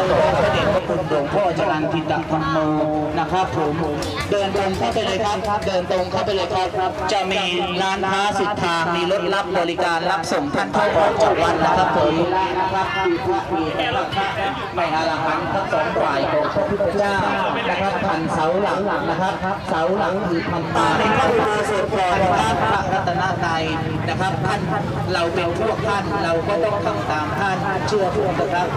งฆ์ของพระเดชพระคุณหลวงพ่อจรันทิตธรรมโมนะครับผมเดินตรงเข้าไปเลยครับ เดินตรงเข้าไปเลยครับ จะมีร้านค้าสุดทางมีรถรับบริการรับส่งท่านเข้าออกจากวัดนะครับผมนะครับมีพระมีนะครับพระไม่อรหันต์ทั้งสองฝ่ายของพระพุทธเจ้านะครับพันเสาหลังนะครับเสาหลังคือพันตาในพระอุโบสถก่อนนะครับพระรัตนตรัยนะครับท่านเราเป็นพวกท่านเราก็ต้องทำตามท่านเชื่อพวกนะครับ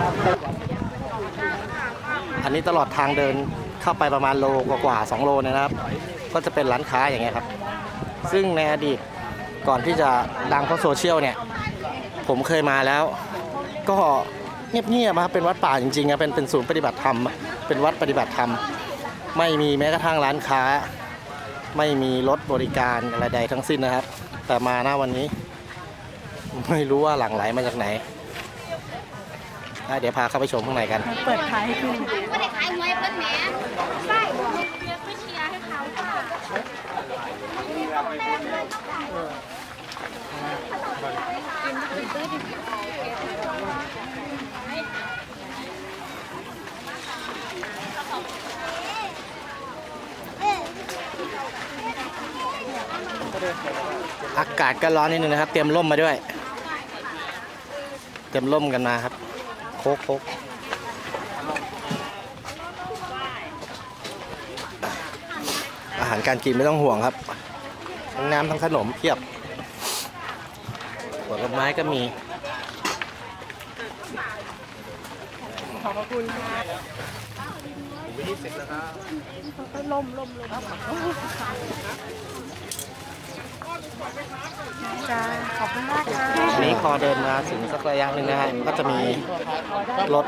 อันนี้ตลอดทางเดินเข้าไปประมาณโลกว่าๆสองโลเนยนะครับ ก็จะเป็นร้านค้าอย่างเงี้ยครับ ซึ่งในอดีตก่อนที่จะดังเพราะโซเชียลเนี่ย ผมเคยมาแล้ว ก็เงียบๆนะครับเป็นวัดป่าจริงๆนะเป็นเป็นศูนย์ปฏิบัติธรรม เป็นวัดปฏิบัติธรรม ไม่มีแม้กระทั่งร้านค้า ไม่มีรถบริการอะไรใดทั้งสิ้นนะครับ แต่มาหน้าวันนี้ ไม่รู้ว่าหลังไหลมาจากไหน เดี๋ยวพาเข้าไปชมข้างในกัน เปิดท้ายให้ขึ้นก็ได้ขายมวยเพิ่นแหมใช่เบียร์ไปเชียร์ให้เขาค่ะอากาศก็ร้อนนิดนึงนะครับ เตรียมร่มมาด้วย เตรียมร่มกันมาครับ คกโคกอาหารการกินไม่ต้องห่วงครับ ทั้งน้ำทั้งขนมเพียบผลไม้ก็มี ขอบพระคุณค่ะลมลมลม จ้าขอบคุณมากค่ะอันนี้พอเดินมาถึงสักระยะหนึ่งนะฮะก็จะมีรถ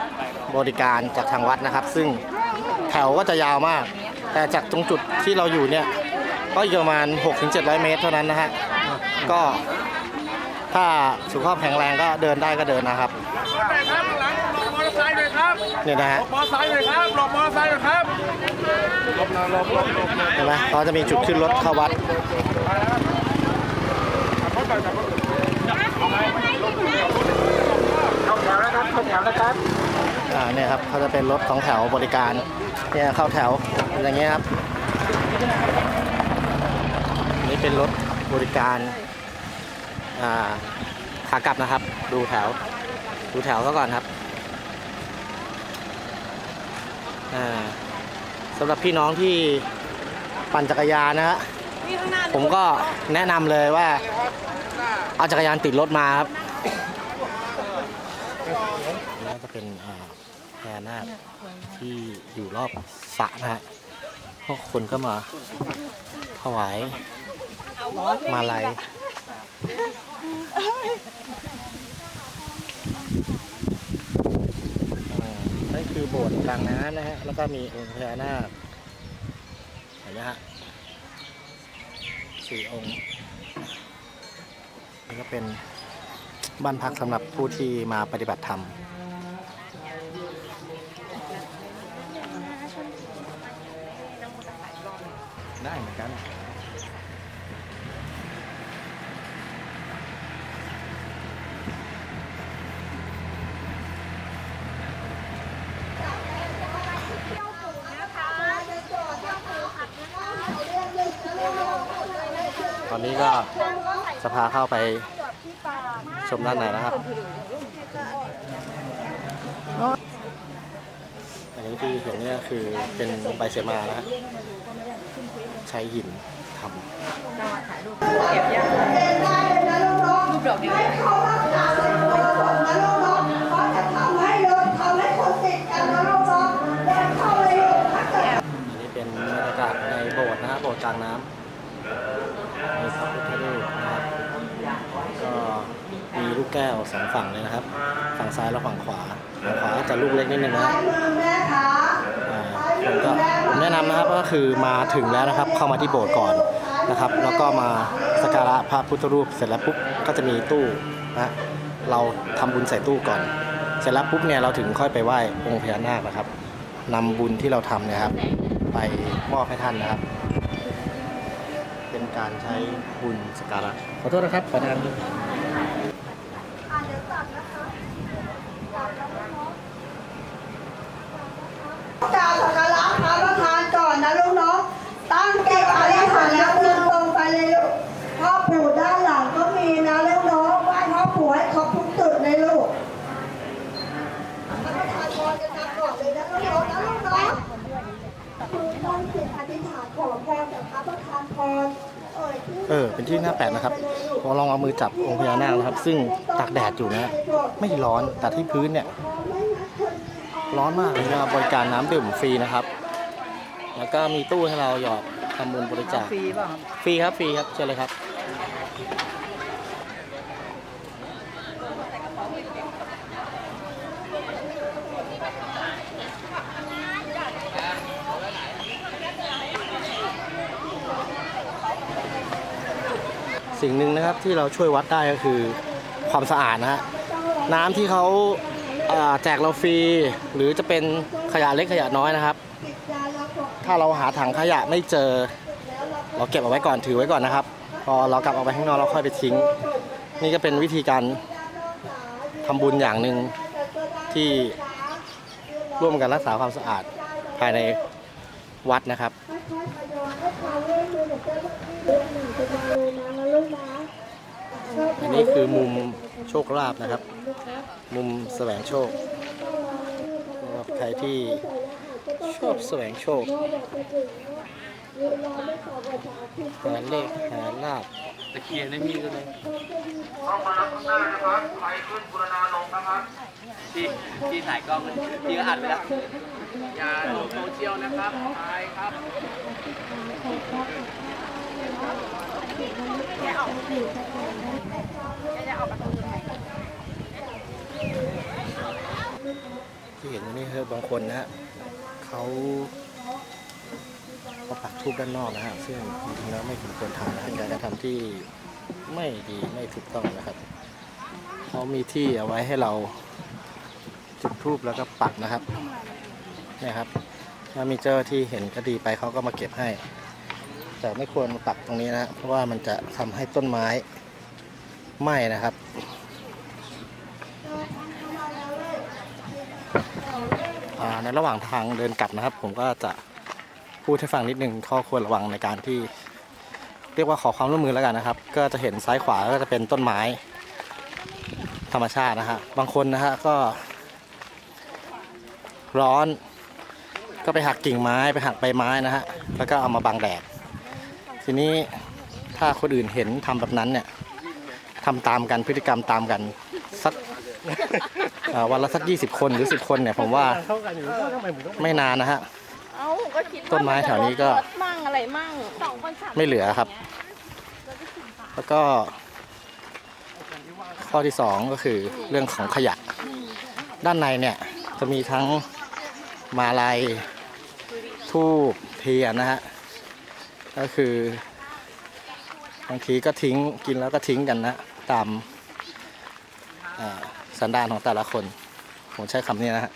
บริการจากทางวัดนะครับ ซึ่งแถวก็จะยาวมาก แต่จากตรงจุดที่เราอยู่เนี่ย ก็อีกประมาณ 6-700 เมตรเท่านั้นนะฮะ ก็ถ้าสุขภาพแข็งแรงก็เดินได้ก็เดินนะครับหน่อยครับหลังหลบมอเตอร์ไซค์หน่อยครับเนี่ยนะฮะหลบมอเตอร์ไซค์หน่อยครับหลบมอเตอร์ไซค์หน่อยครับหลบหน่อยหลบหลบหลบหลบเห็นไหมเขาจะมีจุดขึ้นรถเข้าวัด รถไปกับรถอ่าเนี่ยครับเขาจะเป็นรถของแถวบริการเนี่ยเข้าแถวอย่างเงี้ยครับนนี่เป็นรถบริการอ่าขากลับนะครับ ดูแถวดูแถวซะก่อนครับอ่าสำหรับพี่น้องที่ปั่นจักรยานนะฮะผมก็แนะนำเลยว่า เอาจักรยานติดรถมาครับนี่ก็จะเป็นพญานาคที่อยู่รอบสระนะฮะพวกคนก็มาถวายมาลัยนั่นคือโบสถ์กลางน้ำนะฮะ แล้วก็มีองค์พญานาคเห็นไหมฮะสี่องค์ นี่ก็เป็นบ้านพักสำหรับผู้ที่มาปฏิบัติธรรม ได้เหมือนกัน ตอนนี้ก็ จะพาเข้าไปชมด้านในนะครับอันนี้ที่เห็นเนี่ยคือเป็นใบเสมานะฮะใช้หินทำอันนี้เป็นบรรยากาศในโบสถ์นะฮะโบสถ์กลางน้ำมีพระพุทธรูปนะครับ ก็มีลู กแก้วสองฝั่งเลยนะครับ ฝั่งซ้ายและฝั่งขวาฝั่งขวาจะลูกเล็กนิดนึงนะครับผมก็ผมแนะนำนะครับก็คือมาถึงแล้วนะครับ เข้ามาที่โบสถ์ก่อนนะครับ แล้วก็มาสักการะพระพุทธรูปเสร็จแล้วปุ๊บก็จะมีตู้นะเราทำบุญใส่ตู้ก่อน เสร็จแล้วปุ๊บเนี่ยเราถึงค่อยไปไหว้องค์พญานาคนะครับนำบุญที่เราทำเนะครับ ไปมอบให้ท่านนะครับ เป็นการใช้บุญสกการะขอโทษนะครับขอทางดู กราบสักการะพระประธานก่อนนะลูกเนาะตั้งใจอธิษฐานแล้วเดินตรงไปเลยลูกพ่อปู่ด้านหลังก็มีนะลูกเนาะไหว้พ่อปู่ให้ครบทุกจุดเลยลูกพระประธานพรกันทำก่อนเลยนะลูกเนาะนะลูกเนาะคือตั้งจิตอธิษฐานขอพรจากพระประธานพร เอ่ยชื่เออ เป็นที่น่าแปลกนะครับพอลองเอามือจับองค์พญานาคนะครับ ซึ่งตากแดดอยู่นะฮะไม่ร้อนแต่ที่พื้นเนี่ย ร้อนมากเลยนะครับบริการน้ำดื่มฟรีนะครับ แล้วก็มีตู้ให้เราหยอดทำบุญบริจาคฟรีป่ะฟรีครับฟรีครับเชิญเลยครับ สิ่งหนึ่งนะครับที่เราช่วยวัดได้ก็คือความสะอาดนะฮะน้ำที่เขาแจกเราฟรี หรือจะเป็นขยะเล็กขยะน้อยนะครับ ถ้าเราหาถังขยะไม่เจอ เราเก็บเอาไว้ก่อนถือไว้ก่อนนะครับ พอเรากลับออกไปข้างนอกเราค่อยไปทิ้ง นี่ก็เป็นวิธีการทำบุญอย่างหนึ่งที่ร่วมกันรักษาความสะอาดภายในวัดนะครับ อันนี้คือมุมโชคลาภนะครับ มุมแสวงโชคสำหรับใครที่ชอบแสวงโชคหาเลขหาลาบตะเคียนให้พี่ก็เลยที่ที่ถ่ายกล้องที่ก็อัดไปแล้วอย่าลงโซเชียลนะครับใช่ครับ ที่เห็นอยู่นี่คือบางคนนะเขาเขาปักทูบด้านนอกนะฮะซึ่งจริงๆแล้วไม่สมควรทำนะฮะการกระทำที่ไม่ดีไม่ถูกต้องนะครับเขามีที่เอาไว้ให้เราจุดทูบแล้วก็ปักนะครับนี่ครับถ้ามีเจ้าที่เห็นก็ดีไปเขาก็มาเก็บให้ แต่ไม่ควรมาปักตรงนี้นะเพราะว่ามันจะทำให้ต้นไม้ไหม้นะครับ ในระหว่างทางเดินกลับนะครับ ผมก็จะพูดให้ฟังนิดนึงข้อควรระวังในการที่ เรียกว่าขอความร่วมมือแล้วกันนะครับ ก็จะเห็นซ้ายขวาก็จะเป็นต้นไม้ ธรรมชาตินะฮะบางคนนะฮะก็ ร้อน ก็ไปหักกิ่งไม้ไปหักใบไม้นะฮะแล้วก็เอามาบังแดด ทีนี้ถ้าคนอื่นเห็นทำแบบนั้นเนี่ยทำตามกันพฤติกรรมตามกันสักอ่าวันละสัก20คนหรือ10คนเนี่ยผมว่าไม่นานนะฮะเอ้าก็คิดว่าต้นไม้แถวนี้ก็รถมั่งอะไรมั่งสองคนสามไม่เหลือครับ แล้วก็ ข้อที่สองก็คือเรื่องของขยะ ด้านในเนี่ยจะมีทั้งมาลัยทูบเทียนนะฮะ ก็คือบางทีก็ทิ้งกินแล้วก็ทิ้งกันนะ ตามสันดานของแต่ละคน ผมใช้คำนี้นะฮะ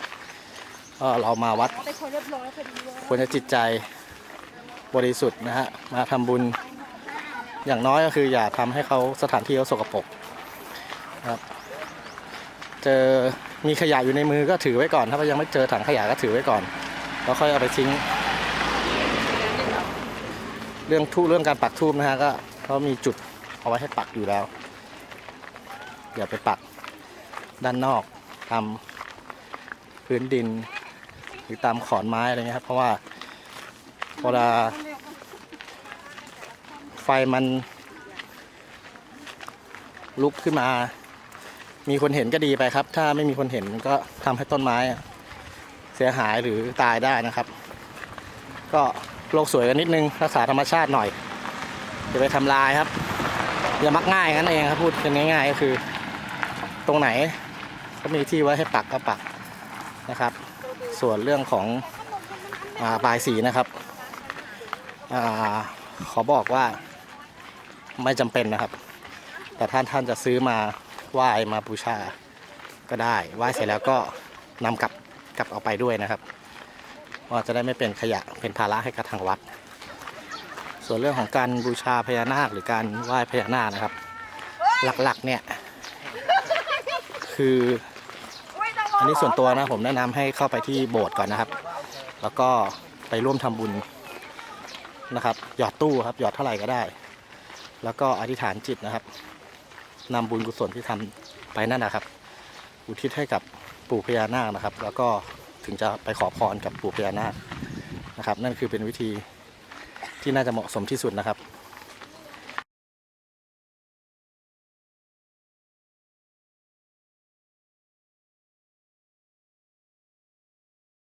ก็เรามาวัดควรจะจิตใจบริสุทธิ์นะฮะ มาทำบุญอย่างน้อยก็คืออย่าทำให้เขาสถานที่เขาสกปรกครับเจอมีขยะอยู่ในมือก็ถือไว้ก่อน ถ้ายังไม่เจอถังขยะก็ถือไว้ก่อน แล้วค่อยเอาไปทิ้ง เรื่องทูเรื่องการปักทูบนะฮะก็เขามีจุดเอาไว้ให้ปักอยู่แล้วอย่าไปปักด้านนอกตามพื้นดิน หรือตามขอนไม้อะไรเงี้ยครับ เพราะว่าเวลาไฟมันลุกขึ้นมา มีคนเห็นก็ดีไปครับ ถ้าไม่มีคนเห็นก็ทำให้ต้นไม้เสียหายหรือตายได้นะครับ ก็ โลกสวยกันนิดนึงรักษาธรรมชาติหน่อยอย่าไปทำลายครับอย่ามักง่ายงั้นเองครับพูดกันง่าย ๆ ก็คือ ตรงไหนก็มีที่ไว้ให้ปักก็ปักนะครับ ส่วนเรื่องของอาปลายสีนะครับอขอบอกว่าไม่จำเป็นนะครับ แต่ท่านท่านจะซื้อมาไหว้มาบูชาก็ได้ไหว้เสร็จแล้วก็นำกลับกลับเอาไปด้วยนะครับ ว่าจะได้ไม่เป็นขยะเป็นภาระให้กับทางวัด ส่วนเรื่องของการบูชาพญานาคหรือการไหว้พญานาคนะครับ หลักๆเนี่ยคือ อันนี้ส่วนตัวนะผมแนะนำให้เข้าไปที่โบสถ์ก่อนนะครับ แล้วก็ไปร่วมทำบุญนะครับ หยอดตู้ครับหยอดเท่าไหร่ก็ได้ แล้วก็อธิษฐานจิตนะครับนำบุญกุศลที่ทำไปนั่นนะครับ อุทิศให้กับปู่พญานาคนะครับ แล้วก็ ถึงจะไปขอพรกับปู่พญานาคนะครับ นั่นคือเป็นวิธีที่น่าจะเหมาะสมที่สุดนะครับ